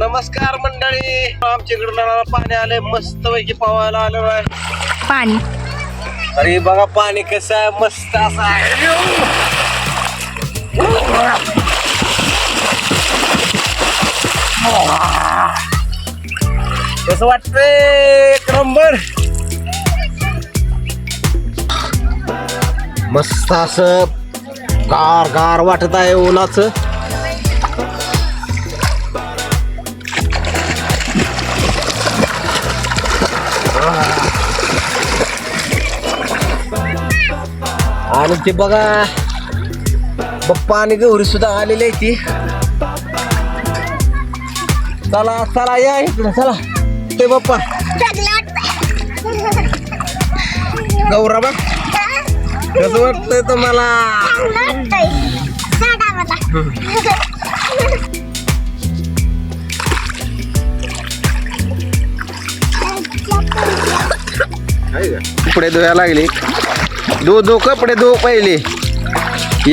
नमस्कार मंडळी. आमच्याकडे नळाला पाणी आलंय मस्त पैकी पावायला आलं आहे. पाणी. अरे बघा पाणी कसं आहे? मस्त असं आहे. कसं वाटतंय? एक नंबर. मस्त असं गार गार वाटत आहे उन्हाचं. आणि ते बघा पप्पा आणि गौरी सुद्धा आलेली आहे ती. चला चला या इकडे चला. ते पप्पा. गौरबा कसं वाटतंय तुम्हाला? कपडे धुया लागले. दो दो कपडे धुव पहिले।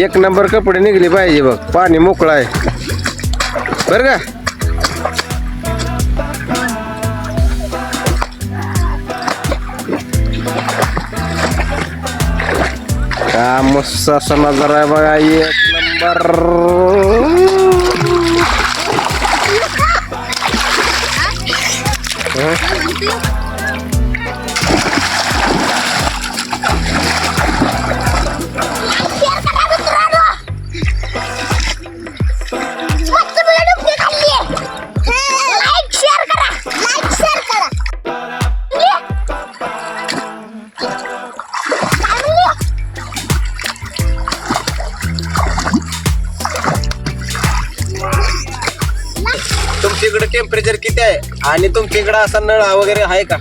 एक नंबर कपडे निघले पाहिजे बघ पाणी मोकळं आहे. बरं का? का मस्त असा नजारा आहे बघा एक नंबर. तुमच्या इकडे टेम्परेचर किती आहे? आणि तुमच्या इकडे असा नळ वगैरे आहे का?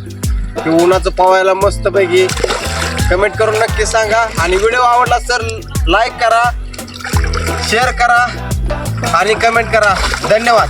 की उन्हाचं पवायला मस्त पैकी कमेंट करून नक्की सांगा. आणि व्हिडिओ आवडला तर लाईक करा शेअर करा आणि कमेंट करा. धन्यवाद.